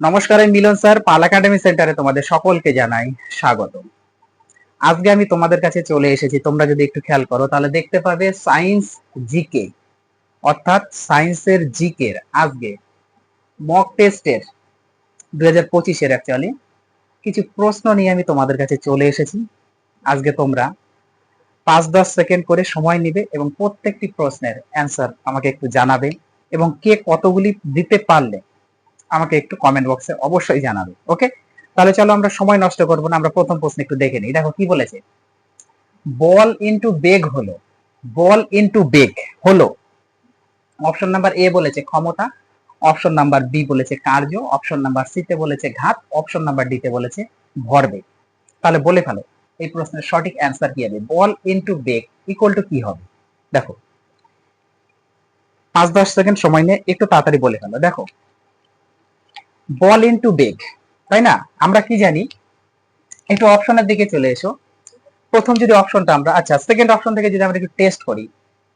নমস্কার, আমি মিলন স্যার, পাল একাডেমি সেন্টারে তোমাদের সকলকে জানাই স্বাগত আজকে আমি তোমাদের কাছে চলে এসেছি, তোমরা যদি একটু খেয়াল করো, তাহলে দেখতে পাবে সায়েন্স জিকে, অর্থাৎ সায়েন্সের জিকের আজকে মক টেস্টের দুই হাজার পঁচিশের অ্যাকচুয়ালি কিছু প্রশ্ন নিয়ে আমি তোমাদের কাছে চলে এসেছি। আজকে তোমরা পাঁচ দশ সেকেন্ড করে সময় নিবে এবং প্রত্যেকটি প্রশ্নের অ্যান্সার আমাকে একটু জানাবে এবং কে কতগুলি দিতে পারলে আমাকে একটু কমেন্ট বক্সে অবশ্যই জানাবে ওকে তাহলে চলো আমরা সময় নষ্ট করব না, আমরা প্রথম প্রশ্ন একটু দেখে নিই। দেখো কি বলেছে? বল ইনটু বেগ হলো। বল ইনটু বেগ হলো। অপশন নাম্বার এ বলেছে ক্ষমতা অপশন নাম্বার বি বলেছে কার্য অপশন নাম্বার সি তে বলেছে ঘাত অপশন নাম্বার ডি তে বলেছে ভরবেগ। তাহলে বলে ফেলো, এই প্রশ্নের সঠিক অ্যান্সার কি হবে? বল ইনটু বেগ ইকুয়াল টু কি হবে? দেখো, পাঁচ দশ সেকেন্ড সময় নিয়ে একটু তাড়াতাড়ি বলে ফেলো। দেখো বল ইনটু বেগ তাই না? আমরা কি জানি? একটু অপশনের দিকে চলে এসো। প্রথম যদি অপশনটা আমরা আচ্ছা সেকেন্ড অপশন থেকে যদি আমরা একটু টেস্ট করি,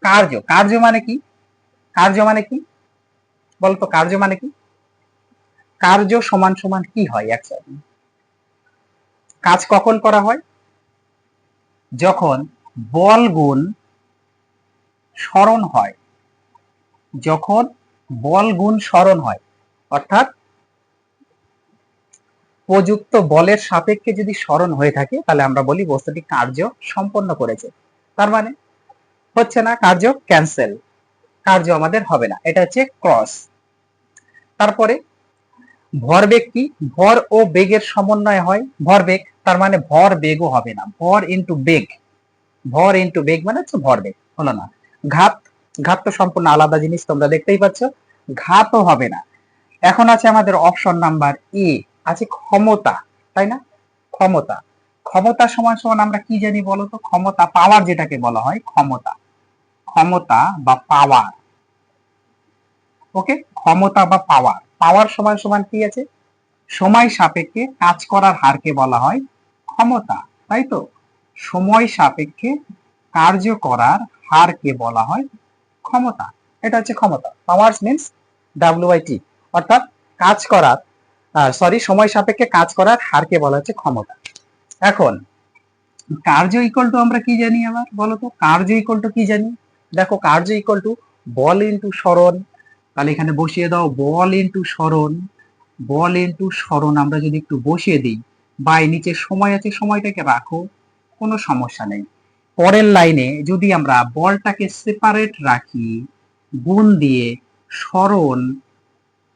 কার্য কার্য মানে কি? কার্য মানে কি? বলতো, কার্য মানে কি? কার্য সমান সমান কি হয় অ্যাকচুয়ালি কাজ কখন করা হয়? যখন বল গুণ স্মরণ হয়। যখন বল গুণ স্মরণ হয়, অর্থাৎ প্রযুক্ত বলের সাপেক্ষে যদি স্মরণ হয়ে থাকে, তাহলে আমরা বলি বস্তুটি কার্য সম্পন্ন করেছে। তার মানে হচ্ছে না কার্য ক্যান্সেল কার্য আমাদের হবে না। এটা হচ্ছে ক্রস তারপরে ভরবেগ কি? ভর ও বেগের সমন্বয় হয়। ভর ভরবেগ তার মানে ভর বেগও হবে না। ভর ইনটু বেগ। ভর ইনটু বেগ মানে হচ্ছে ভর ভরবেগ হলো না। ঘাত ঘাত তো সম্পূর্ণ আলাদা জিনিস, তোমরা দেখতেই পাচ্ছ। ঘাতও হবে না। এখন আছে আমাদের অপশন নাম্বার এ আছে ক্ষমতা, তাই না? ক্ষমতা। ক্ষমতা সমান সমান আমরা কি জানি বলতো? ক্ষমতা পাওয়ার যেটাকে বলা হয়, ক্ষমতা। ক্ষমতা বা পাওয়ার ওকে ক্ষমতা বা পাওয়ার পাওয়ার সমান সমান কি আছে? সময় সাপেক্ষে কাজ করার হারকে বলা হয় ক্ষমতা, তাই তো? সময় সাপেক্ষে কার্য করার হারকে বলা হয় ক্ষমতা। এটা হচ্ছে ক্ষমতা। Power means W I T অর্থাৎ কাজ করার সরি সময় সাপেক্ষে কাজ করার হারকে বলা হচ্ছে ক্ষমতা। এখন কার্য ইকুয়াল টু আমরা কি জানি আবার বলো তো? কার্য ইকুয়াল টু কি জানি? দেখো কার্য ইকুয়াল টু বল ইনটু স্মরণ তাহলে এখানে বসিয়ে দাও, বল ইনটু স্মরণ বল ইনটু স্মরণ আমরা যদি একটু বসিয়ে দিই, বাই নিচে সময় আছে, সময়টাকে রাখো, কোনো সমস্যা নেই। পরের লাইনে যদি আমরা বলটাকে সেপারেট রাখি, গুণ দিয়ে স্মরণ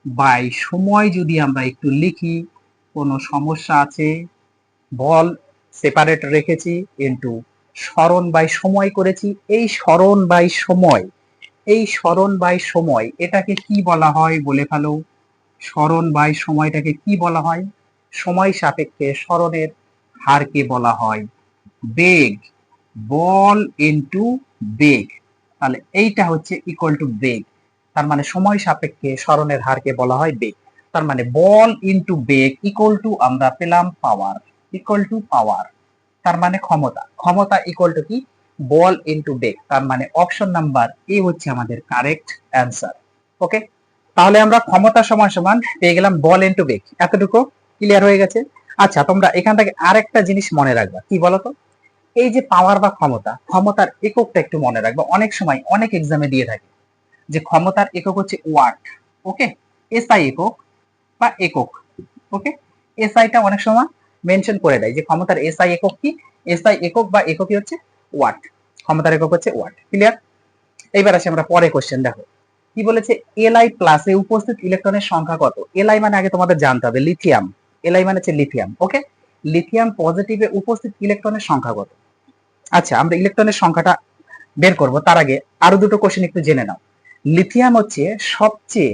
বাই সময় যদি আমরা একটু লিখি, কোনো সমস্যা আছে? বল সেপারেট রেখেছি ইন্টু স্মরণ বাই সময় করেছি। এই স্মরণ বাই সময়, এই স্মরণ বাই সময়, এটাকে কি বলা হয় বলে ফেলো? স্মরণ বাই সময়টাকে কি বলা হয়? সময় সাপেক্ষে স্মরণের হারকে বলা হয় বেগ। বল ইন্টু বেগ। তাহলে এইটা হচ্ছে ইকুয়াল টু বেগ। তার মানে সময় সাপেক্ষে স্মরণের হারকে বলা হয় বেগ। তার মানে বল ইনটু বেগ ইকুয়াল টু আমরা পেলাম পাওয়ার ইকুয়াল টু পাওয়ার তার মানে ক্ষমতা। ক্ষমতা ইকুয়াল টু কি? বল ইনটু বেগ। তার মানে অপশন নাম্বার এ হচ্ছে আমাদের কারেক্ট অ্যান্সার ওকে তাহলে আমরা ক্ষমতা সমান সমান পেয়ে গেলাম বল ইনটু বেগ। এতটুকু ক্লিয়ার হয়ে গেছে? আচ্ছা তোমরা এখান থেকে আরেকটা জিনিস মনে রাখবা। কি বলতো? এই যে পাওয়ার বা ক্ষমতা, ক্ষমতার এককটা একটু মনে রাখবা। অনেক সময় অনেক এক্সামে দিয়ে থাকে। যে ক্ষমতার একক হচ্ছে ওয়াট ওকে এসআই একক বা একক ওকে এসআইটা অনেক সময় মেনশন করে দেয় যে ক্ষমতার এসআই একক কি? এসআই একক বা এককই হচ্ছে ওয়াট, ক্ষমতার একক হচ্ছে ওয়াট ক্লিয়ার এইবার আসি আমরা পরে কোশ্চেন দেখো। কি বলেছে? এলআই প্লাসে উপস্থিত ইলেকট্রনের সংখ্যা কত? এলআই মানে আগে তোমাদের জানতে হবে লিথিয়াম এলআই মানে হচ্ছে লিথিয়াম ওকে লিথিয়াম পজিটিভে উপস্থিত ইলেকট্রনের সংখ্যা কত? আচ্ছা আমরা ইলেকট্রনের সংখ্যাটা বের করব, তার আগে আরও দুটো কোশ্চেন একটু জেনে নাও। লিথিয়াম হচ্ছে সবচেয়ে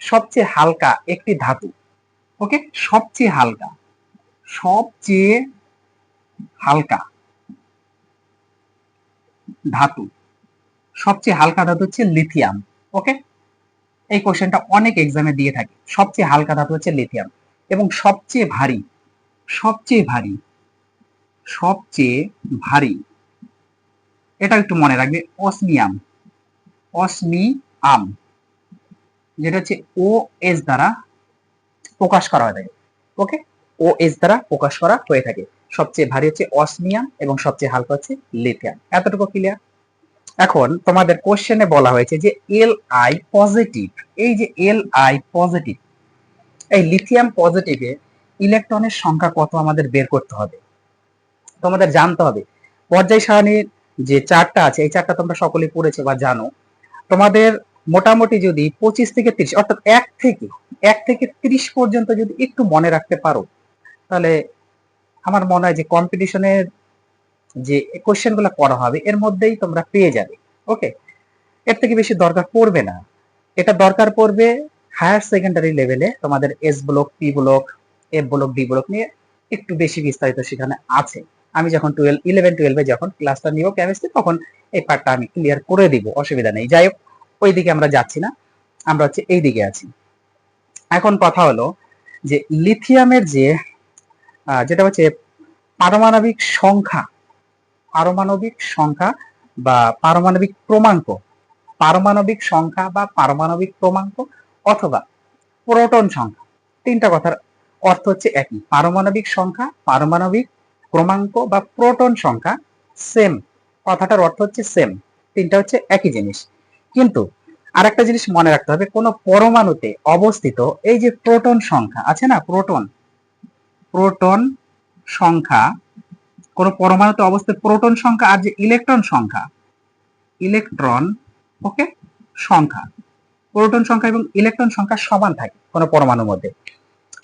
সবচেয়ে হালকা একটি ধাতু, ওকে? সবচেয়ে হালকা সবচেয়ে হালকা ধাতু, সবচেয়ে হালকা ধাতু হচ্ছে লিথিয়াম, ওকে? এই কোশ্চেনটা অনেক এক্সামে দিয়ে থাকে, সবচেয়ে হালকা ধাতু হচ্ছে লিথিয়াম, এবং সবচেয়ে ভারী সবচেয়ে ভারী সবচেয়ে ভারী এটা একটু মনে রাখবে, অসমিয়াম অসমি আম যেটা হচ্ছে ও এস দ্বারা প্রকাশ করা হয়ে থাকে। ওকে ও এস দ্বারা প্রকাশ করা হয়ে থাকে। সবচেয়ে ভারী হচ্ছে অসমিয়াম এবং সবচেয়ে হালকা হচ্ছে লিথিয়াম। এতটুকু ক্লিয়ার এখন তোমাদের কোশ্চেনে বলা হয়েছে যে এল আই পজিটিভ এই যে এল আই পজিটিভ এই লিথিয়াম পজিটিভে ইলেকট্রনের সংখ্যা কত আমাদের বের করতে হবে? তোমাদের জানতে হবে। পর্যায় সারণীর যে চারটা আছে, এই চারটা তোমরা সকলে পড়েছো বা জানো। তোমাদের মোটামুটি যদি পঁচিশ থেকে তিরিশ, অর্থাৎ এক থেকে এক থেকে তিরিশ পর্যন্ত যদি একটু মনে রাখতে পারো, তাহলে আমার মনে হয় যে কম্পিটিশনের যে কোশ্চেনগুলো করা হবে, এর মধ্যেই তোমরা পেয়ে যাবে ওকে এর থেকে বেশি দরকার পড়বে না। এটা দরকার পড়বে হায়ার সেকেন্ডারি লেভেলে তোমাদের S block P block F block D block নিয়ে একটু বেশি বিস্তারিত সেখানে আছে। আমি যখন টুয়েলভ ইলেভেন টুয়েলভে যখন ক্লাসটা নিব কেমিস্ট্রি তখন এই পার্টটা আমি ক্লিয়ার করে দিব, অসুবিধা নেই। যাই হোক ওই দিকে আমরা যাচ্ছি না, আমরা হচ্ছে এই দিকে আছি। এখন কথা হলো যে লিথিয়ামের যে যেটা হচ্ছে পারমাণবিক সংখ্যা পারমাণবিক সংখ্যা বা পারমাণবিক ক্রমাঙ্ক, পারমাণবিক সংখ্যা বা পারমাণবিক ক্রমাঙ্ক অথবা প্রোটন সংখ্যা, তিনটা কথার অর্থ হচ্ছে একই। পারমাণবিক সংখ্যা, পারমাণবিক ক্রমাঙ্ক বা প্রোটন সংখ্যা সেম কথাটার অর্থ হচ্ছে সেম তিনটা হচ্ছে একই জিনিস। কিন্তু আরেকটা জিনিস মনে রাখতে হবে, কোন পরমাণুতে অবস্থিত এই যে প্রোটন সংখ্যা, আছে না? প্রোটন। প্রোটন সংখ্যা, কোন পরমাণুতে অবস্থিত প্রোটন সংখ্যা আর যে ইলেকট্রন সংখ্যা, ইলেকট্রন ওকে সংখ্যা। প্রোটন সংখ্যা এবং ইলেকট্রন সংখ্যা সমান থাকে কোন পরমাণুর মধ্যে।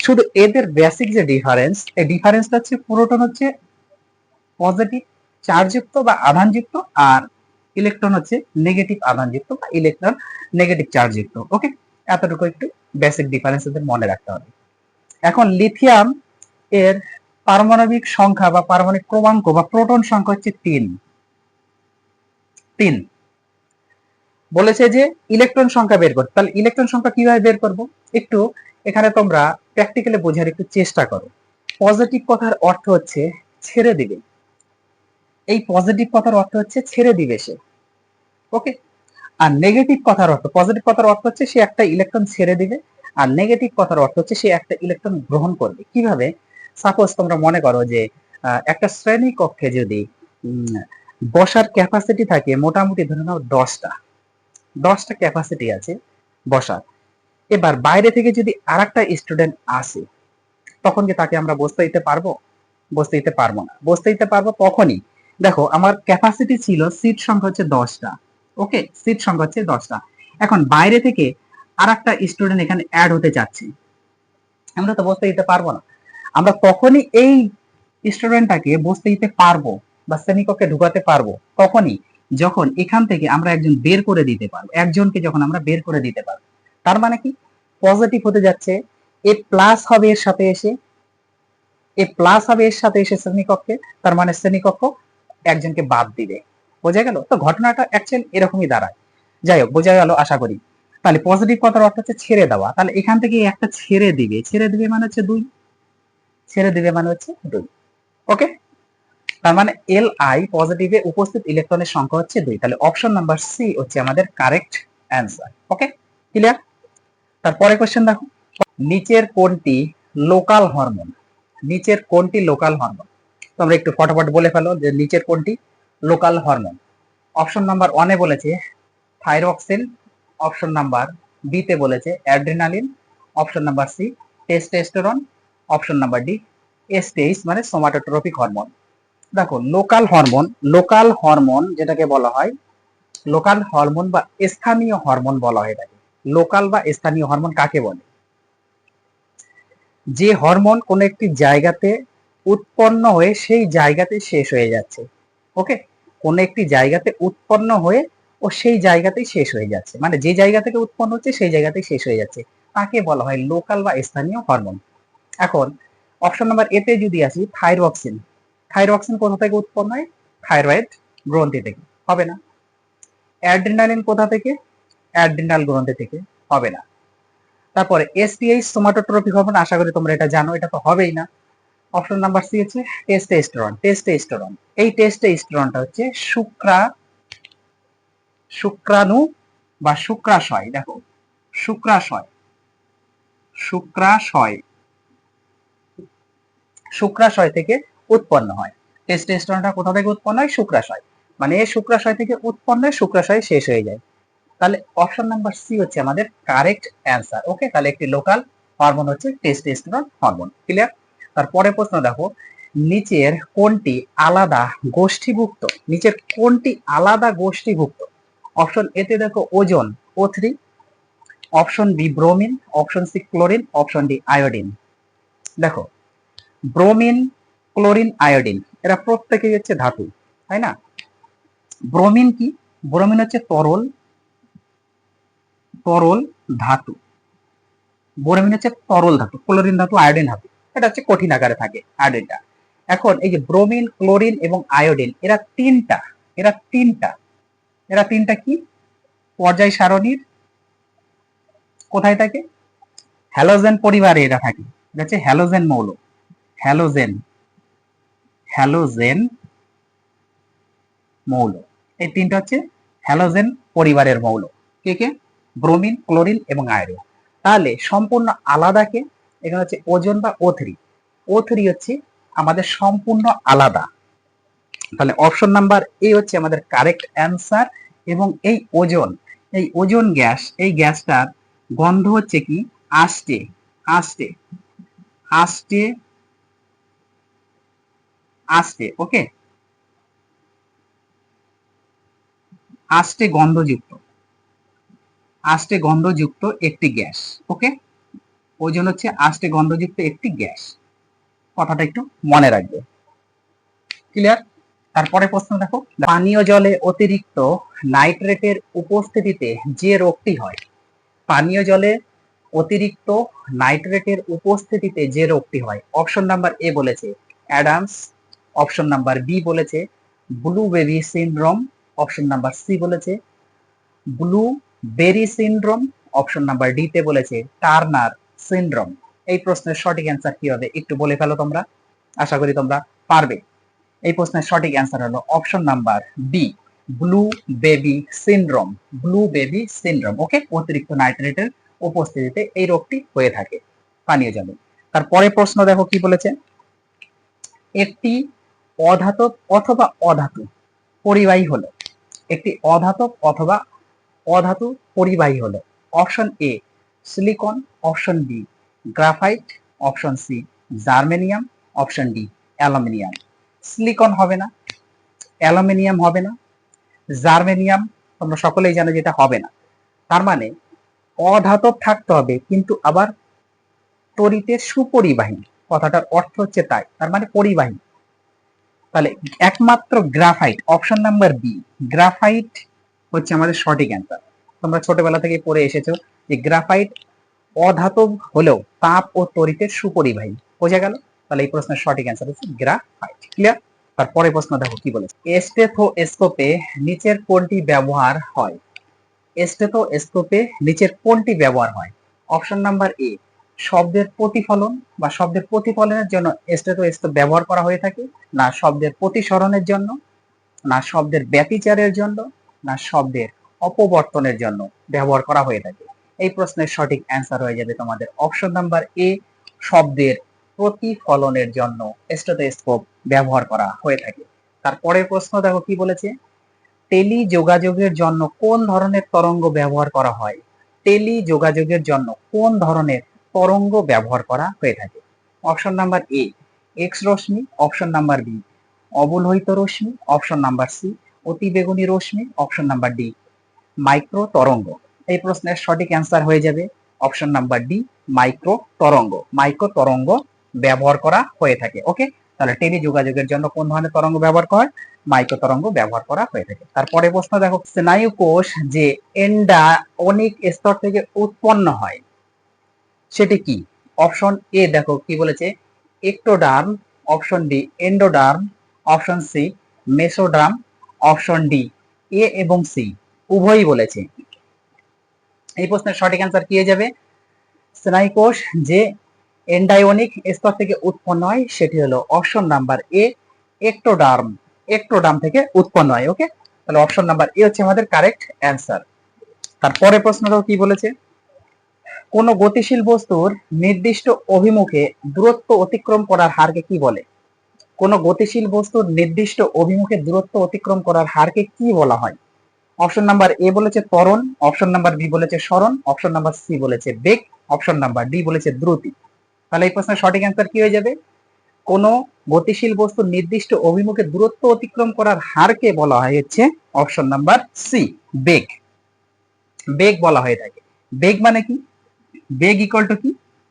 শুধু এদের বেসিক যে ডিফারেন্স এই ডিফারেন্সটা হচ্ছে প্রোটন হচ্ছে পজিটিভ চার্জযুক্ত বা আধানযুক্ত আর ইলেকট্রন হচ্ছে নেগেটিভ আধানযুক্ত বা ইলেকট্রন নেগেটিভ চার্জযুক্ত ওকে এতটুকু একটু বেসিক ডিফারেন্স এদের মনে রাখতে হবে। এখন লিথিয়াম এর পারমাণবিক সংখ্যা বা পারমাণবিক ক্রমাঙ্ক বা প্রোটন সংখ্যা হচ্ছে তিন। তিন। বলেছে যে ইলেকট্রন সংখ্যা বের করতে, তাহলে ইলেকট্রন সংখ্যা কীভাবে বের করব? একটু এখানে তোমরা প্র্যাকটিক্যালি বোঝার একটু চেষ্টা করো। পজিটিভ কথার অর্থ হচ্ছে ছেড়ে দিবে। এই পজিটিভ কথার অর্থ হচ্ছে ছেড়ে দিবে সে। ওকে আর নেগেটিভ কথার অর্থ পজিটিভ কথার অর্থ হচ্ছে সে একটা ইলেকট্রন ছেড়ে দিবে। আর নেগেটিভ কথার অর্থ হচ্ছে সে একটা ইলেকট্রন গ্রহণ করবে। কীভাবে? সাপোজ তোমরা মনে করো যে একটা শ্রেণি কক্ষে যদি বসার ক্যাপাসিটি থাকে মোটামুটি ধরে নাও দশটা। দশটা ক্যাপাসিটি আছে বসার। এবার বাইরে থেকে যদি আর একটা স্টুডেন্ট আসে, তখন কি তাকে আমরা বসতে দিতে পারব? বসতে দিতে পারব না। বসতে দিতে পারব তখনই দেখো, আমার ক্যাপাসিটি ছিল সিট সংখ্যা হচ্ছে দশটা। ওকে সিট সংখ্যা হচ্ছে দশটা। এখন বাইরে থেকে আর একটা স্টুডেন্ট এখানে অ্যাড হতে চাচ্ছে আমরা তো বসতে দিতে পারব না। আমরা তখনই এই স্টুডেন্টটাকে বসতে দিতে পারব বা শ্রেণীকক্ষে ঢুকাতে পারব তখনই যখন এখান থেকে আমরা একজন বের করে দিতে পারব। একজনকে যখন আমরা বের করে দিতে পারব। তার মানে কি? পজিটিভ হতে যাচ্ছে। এ প্লাস হবে এর সাথে এসে। এ প্লাস হবে এর সাথে এসে শ্রেণীকক্ষে। তার মানে শ্রেণীকক্ষ একজনকে বাদ দিবে। বোঝা গেল? তো ঘটনাটা অ্যাকচুয়ালি এরকমই দাঁড়ায়। যাই হোক, বোঝা গেল, আশা করি। তাহলে পজিটিভ কথার অর্থ হচ্ছে ছেড়ে দেওয়া। তাহলে এখান থেকে একটা ছেড়ে দিবে। ছেড়ে দিবে মানে হচ্ছে দুই। ছেড়ে দিবে মানে হচ্ছে দুই। ওকে তার মানে এল আই পজিটিভে উপস্থিত ইলেকট্রনের সংখ্যা হচ্ছে দুই। তাহলে অপশন নাম্বার সি হচ্ছে আমাদের কারেক্ট অ্যান্সার ওকে ক্লিয়ার তারপরে কোশ্চেন দেখো। নিচের কোনটি লোকাল হরমোন নিচের কোনটি লোকাল হরমোন তোমরা একটু ফটাফট বলে ফেলো যে নিচের কোনটি লোকাল হরমোন অপশন নাম্বার ওয়ানে বলেছে থাইরক্সিন অপশন নাম্বার বি তে বলেছে adrenaline option number C testosterone option number D এসটেইস মানে সোমাটোট্রপিক হরমোন দেখো লোকাল হরমোন লোকাল হরমোন যেটাকে বলা হয় লোকাল হরমোন বা স্থানীয় হরমোন বলা হয় এটাকে। লোকাল বা স্থানীয় হরমোন কাকে বলে? যে হরমোন কোন একটি জায়গাতে উৎপন্ন হয়ে সেই জায়গাতে শেষ হয়ে যাচ্ছে, ওকে? কোন একটি জায়গাতে উৎপন্ন হয়ে ও সেই জায়গাতেই শেষ হয়ে যাচ্ছে। মানে যে জায়গা থেকে উৎপন্ন হচ্ছে, সেই জায়গাতেই শেষ হয়ে যাচ্ছে। তাকে বলা হয় লোকাল বা স্থানীয় হরমোন। এখন, অপশন নাম্বার এতে যদি আসি, থাইরক্সিন। থাইরক্সিন কোথা থেকে উৎপন্ন হয়? থাইরয়েড গ্রন্থি থেকে। হবে না। অ্যাড্রিনালিন কোথা থেকে? অ্যাড্রিনাল গ্রন্থি থেকে হবে না। তারপরে এসটিএইচ সোমাটোট্রপিক হরমোন আশা করি তোমরা এটা জানো, এটা তো হবেই না। অপশন নাম্বার সি হচ্ছে টেস্টোস্টেরন টেস্টোস্টেরন। এই টেস্টোস্টেরনটা হচ্ছে শুক্রা, শুক্রাণু বা শুক্রাশয়, দেখো, শুক্রাশয় শুক্রাশয় শুক্রাশয় থেকে উৎপন্ন হয়। টেস্টোস্টেরনটা কোথা থেকে উৎপন্ন হয়? শুক্রাশয়। মানে শুক্রাশয় থেকে উৎপন্ন হয়, শুক্রাশয় শেষ হয়ে যায়। তাহলে অপশন নাম্বার সি হচ্ছে আমাদের কারেক্ট অ্যান্সার ওকে তাহলে একটি লোকাল হরমোন হচ্ছে টেস্টোস্টেরন হরমোন ক্লিয়ার তারপরে প্রশ্ন দেখো, নিচের কোনটি আলাদা গোষ্ঠীভুক্ত? নিচের কোনটি আলাদা গোষ্ঠীভুক্ত? অপশন এতে দেখো ozone O three option B bromine option C chlorine option D iodine দেখো ব্রোমিন ক্লোরিন আয়োডিন এরা প্রত্যেকেই হচ্ছে ধাতু, তাই না? ব্রোমিন কি? ব্রোমিন হচ্ছে তরল তরল ধাতু। ব্রোমিন হচ্ছে তরল ধাতু, ক্লোরিন ধাতু, আয়োডিন ধাতু। এটা হচ্ছে কঠিন আকারে থাকে আয়োডিনটা। এখন এই যে ব্রোমিন, ক্লোরিন এবং আয়োডিন, এরা তিনটা এরা তিনটা এরা তিনটা কি? পর্যায় সারণীর কোথায় থাকে? হ্যালোজেন পরিবারে এরা থাকে। এটা হচ্ছে হ্যালোজেন মৌল। হ্যালোজেন হ্যালোজেন মৌল। এই তিনটা হচ্ছে হ্যালোজেন পরিবারের মৌল। কে কে? ব্রোমিন ক্লোরিন এবং আয়োডিন তাহলে সম্পূর্ণ আলাদাকে এখানে হচ্ছে ওজন বা ও থ্রি ও থ্রি হচ্ছে আমাদের সম্পূর্ণ আলাদা। তাহলে অপশন নাম্বার এ হচ্ছে আমাদের কারেক্ট অ্যান্সার এবং এই ওজন এই ওজন গ্যাস, এই গ্যাসটার গন্ধ হচ্ছে কি? আস্টে আস্টে আস্টে আস্টে ওকে আস্টে গন্ধযুক্ত। আস্টে গন্ধযুক্ত একটি গ্যাস ওকে ওজন হচ্ছে আস্টে গন্ধযুক্ত একটি গ্যাস। কথাটা একটু মনে রাখবে। ক্লিয়ার তারপরে প্রশ্ন দেখো, পানীয় জলে অতিরিক্ত নাইট্রেটের উপস্থিতিতে যে রোগটি হয়, পানীয় জলে অতিরিক্ত নাইট্রেটের উপস্থিতিতে যে রোগটি হয় অপশন নাম্বার এ বলেছে অ্যাডামস অপশন নাম্বার বি বলেছে blue baby syndrome option number C বলেছে blue berry syndrome option number D তে বলেছে টার্নার সিনড্রোম এই প্রশ্নের সঠিক অ্যান্সার কি হবে? একটু বলে ফেলো তোমরা। আশা করি তোমরা পারবে। এই প্রশ্নের সঠিক অ্যান্সার হলো option number B blue baby syndrome blue baby syndrome okay অতিরিক্ত নাইট্রেটের উপস্থিতিতে এই রোগটি হয়ে থাকে। পানীয় জলে তারপরে প্রশ্ন দেখো কি বলেছে? একটি অধাতব অথবা অধাতু পরিবাহী হলো। একটি অধাতব অথবা অধাতু পরিবাহী হলো। Option A silicon option B graphite option C germanium option D aluminium silicon হবে না অ্যালুমিনিয়াম হবে না জার্মেনিয়াম তোমরা সকলেই জানো যেটা হবে না। তার মানে অধাতব থাকতে হবে, কিন্তু আবার তরিতের সুপরিবাহী, কথাটার অর্থ হচ্ছে তাই, তার মানে পরিবাহী। তাহলে একমাত্র graphite option number B graphite হচ্ছে আমাদের সঠিক অ্যান্সার তোমরা ছোটবেলা থেকে পড়ে এসেছ যে গ্রাফাইট অধাতব হলেও তাপ ও তরিতের সুপরিবাহী। বোঝা গেল? তাহলে এই প্রশ্নের সঠিক অ্যান্সার হচ্ছে গ্রাফাইট ক্লিয়ার তারপরে প্রশ্ন দেখো কি বলেছে? স্টেথোস্কোপে নিচের কোনটি ব্যবহার হয়। স্টেথোস্কোপে নিচের কোনটি ব্যবহার হয়। অপশন নাম্বার এ শব্দের প্রতিফলন বা শব্দের প্রতিফলনের জন্য স্টেথোস্কোপ ব্যবহার করা হয়ে থাকে, না শব্দের প্রতিসরণের জন্য, না শব্দের ব্যতিচারের জন্য না শব্দের অপবর্তনের জন্য ব্যবহার করা হয়ে থাকে। এই প্রশ্নের সঠিক অ্যান্সার হয়ে যাবে তোমাদের অপশন নাম্বার এ শব্দের প্রতিফলনের জন্য স্টেথোস্কোপ ব্যবহার করা হয়ে থাকে। তারপরের প্রশ্ন দেখো কি বলেছে? টেলি যোগাযোগের জন্য কোন ধরনের তরঙ্গ ব্যবহার করা হয়? টেলি যোগাযোগের জন্য কোন ধরনের তরঙ্গ ব্যবহার করা হয়ে থাকে? অপশন নাম্বার এ এক্স রশ্মি অপশন নাম্বার বি অবলোহিত রশ্মি অপশন নাম্বার সি অতিবেগুনি রশ্মি অপশন নাম্বার ডি মাইক্রো তরঙ্গ। এই প্রশ্নের সঠিক অ্যান্সার হয়ে যাবে অপশন নাম্বার ডি মাইক্রো তরঙ্গ। মাইক্রো তরঙ্গ ব্যবহার করা হয়ে থাকে ওকে তাহলে টেলি যোগাযোগের জন্য কোন ধরনের তরঙ্গ ব্যবহার করা হয়? মাইক্রো তরঙ্গ ব্যবহার করা হয়ে থাকে। তারপরে প্রশ্ন, দেখো, স্নায়ু কোষ যে এন্ডা অনেক স্তর থেকে উৎপন্ন হয়, সেটি কি? অপশন এ দেখো, কি বলেছে? Ectoderm option D endoderm option C mesoderm option D, A এবং সি, উভয়ই বলেছে। এই প্রশ্নের সঠিক অ্যান্সার কি হয়ে যাবে? স্নায়ু কোষ যে এন্ডাইওনিক স্তর থেকে উৎপন্ন হয়, সেটি হলো option number A ectoderm ectoderm থেকে উৎপন্ন হয় ওকে তাহলে অপশন নাম্বার এ হচ্ছে আমাদের কারেক্ট অ্যান্সার তারপরে প্রশ্নটাও কি বলেছে? কোন গতিশীল বস্তুর নির্দিষ্ট অভিমুখে দূরত্ব অতিক্রম করার হারকে কি বলে? কোন গতিশীল বস্তুর নির্দিষ্ট অভিমুখে দূরত্ব অতিক্রম করার হারকে কি বলা হয়? অপশন নাম্বার এ বলেছে ত্বরণ, অপশন নাম্বার বি বলেছে স্মরণ, অপশন নাম্বার সি বলেছে বেগ, অপশন নাম্বার ডি বলেছে দ্রুতি। তাহলে এই প্রশ্নের সঠিক অ্যান্সার কি হয়ে যাবে? কোন গতিশীল বস্তুর নির্দিষ্ট অভিমুখে দূরত্ব অতিক্রম করার হারকে বলা হয় হচ্ছে অপশন নাম্বার সি, বেগ। বেগ বলা হয়ে থাকে বেগ মানে কি? বেগ ইকুয়াল টু কি?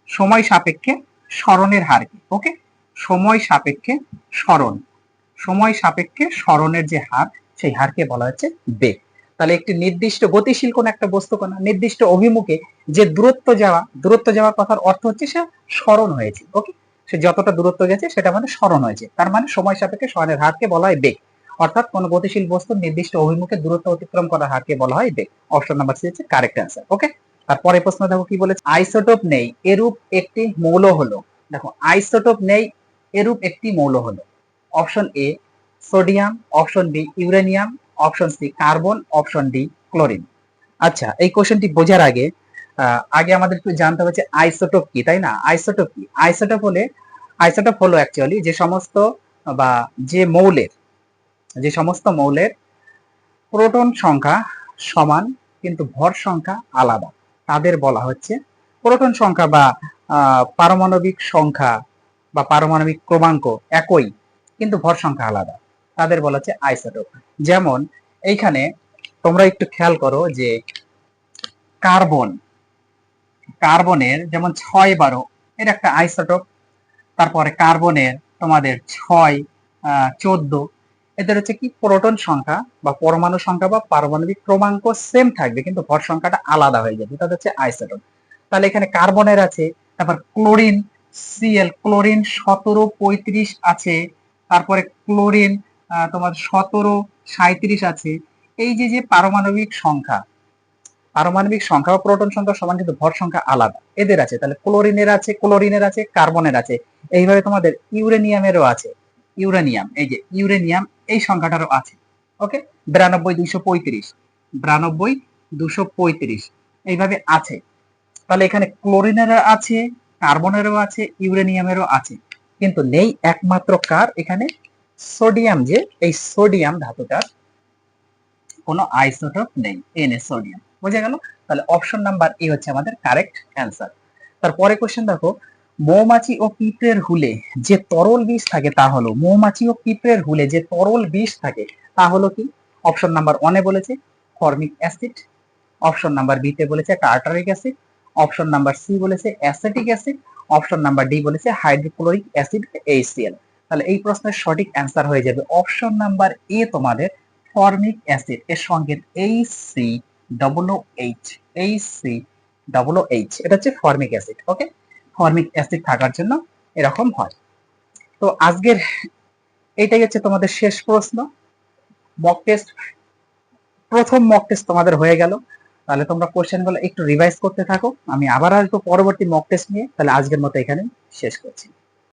সময় সাপেক্ষে স্মরণের হারকে ওকে সময় সাপেক্ষে স্মরণ। সময় সাপেক্ষে স্মরণের যে হার, সেই হারকে বলা হচ্ছে বেগ তাহলে একটি নির্দিষ্ট গতিশীল কোন একটা বস্তু কোন নির্দিষ্ট অভিমুখে যে দূরত্ব যাওয়া, দূরত্ব যাওয়ার কথার অর্থ হচ্ছে সে স্মরণ হয়েছে ওকে সে যতটা দূরত্ব গেছে সেটা মানে স্মরণ হয়েছে, তার মানে সময় সাপেক্ষে স্মরণের হারকে বলা হয় বেগ অর্থাৎ কোন গতিশীল বস্তুর নির্দিষ্ট অভিমুখে দূরত্ব অতিক্রম করার হারকে বলা হয় বেগ অপশন নাম্বার সি হচ্ছে কারেক্ট অ্যান্সার ওকে তারপরে প্রশ্ন দেখো কি বলেছে? আইসোটোপ নেই, এরূপ একটি মৌল হলো। দেখো আইসোটোপ নেই এরূপ একটি মৌল হলো। Option A sodium option B uranium option C carbon option D chlorine আচ্ছা এই কোশ্চেনটি বোঝার আগে আগে আমাদের একটু জানতে হবে যে আইসোটোপ কি, তাই না? আইসোটোপ কি? আইসোটোপ হলে আইসোটোপ হলো অ্যাকচুয়ালি যে সমস্ত, বা যে মৌলের, যে সমস্ত মৌলের প্রোটন সংখ্যা সমান কিন্তু ভর সংখ্যা আলাদা। তাদের বলা হচ্ছে প্রোটন সংখ্যা বা পারমাণবিক সংখ্যা বা পারমাণবিক ক্রমাঙ্ক একই, কিন্তু ভর সংখ্যা আলাদা। তাদের বলা হচ্ছে আইসোটোপ। যেমন, এইখানে তোমরা একটু খেয়াল করো যে কার্বন, কার্বনের যেমন ছয় বারো, এর একটা আইসোটোপ, তারপরে কার্বনের তোমাদের ছয় চোদ্দ, এদের হচ্ছে কি প্রোটন সংখ্যা বা পরমাণু সংখ্যা বা পারমাণবিক ক্রমাঙ্ক সেম থাকবে, কিন্তু ভর সংখ্যাটা আলাদা হয়ে যাবে। তাদের হচ্ছে আইসোটোপ। তাহলে এখানে কার্বনের আছে, তারপর ক্লোরিন সিএল ক্লোরিন সতেরো পঁয়ত্রিশ আছে। তারপরে ক্লোরিন তোমার সতেরো সাঁত্রিশ আছে। এই যে যে পারমাণবিক সংখ্যা পারমাণবিক সংখ্যা বা প্রোটন সংখ্যা সমান কিন্তু ভর সংখ্যা আলাদা। এদের আছে, তাহলে ক্লোরিনের আছে ক্লোরিনের আছে কার্বনের আছে। এইভাবে তোমাদের ইউরেনিয়ামেরও আছে। ইউরেনিয়াম, এই যে ইউরেনিয়াম, এই সংখ্যাটারও আছে। ওকে বিরানব্বই দুইশো পঁয়ত্রিশ। বিরানব্বই দুশো পঁয়ত্রিশ। এইভাবে আছে। তাহলে এখানে ক্লোরিনের আছে কার্বনেরও আছে, ইউরেনিয়ামেরও আছে। কিন্তু নেই একমাত্র কার? এখানে সোডিয়াম যে, এই সোডিয়াম ধাতুটার কোনো আইসোটোপ নেই এনএ সোডিয়াম। বোঝা গেল? তাহলে অপশন নাম্বার এ হচ্ছে আমাদের কারেক্ট অ্যান্সার তারপরে কোশ্চেন দেখো, মৌমাছি ও পিঁপড়ের হুলে যে তরল বিষ থাকে তা হলো, মৌমাছি ও পিঁপড়ের হুলে যে তরল বিষ থাকে তা হলো কি? অপশন নাম্বার ওয়ানে বলেছে ফর্মিক অ্যাসিড অপশন নাম্বার বিতে বলেছে tartaric acid option number C বলেছে acetic acid option number D বলেছে হাইড্রোক্লোরিক অ্যাসিড এইচসিএল তাহলে এই প্রশ্নের সঠিক অ্যান্সার হয়ে যাবে। অপশন নাম্বার এ তোমাদের ফর্মিক অ্যাসিড এর সঙ্গে H C double H H C double H এটা হচ্ছে formic acid okay formic acid থাকার জন্য এরকম হয়। তো আজকের এইটাই হচ্ছে তোমাদের শেষ প্রশ্ন। মক টেস্ট প্রথম মক টেস্ট তোমাদের হয়ে গেল। তাহলে তোমরা কোশ্চেনগুলো একটু রিভাইজ করতে থাকো। আমি আবার আসব পরবর্তী মক টেস্ট নিয়ে। তাহলে আজকের মতো এখানে শেষ করছি।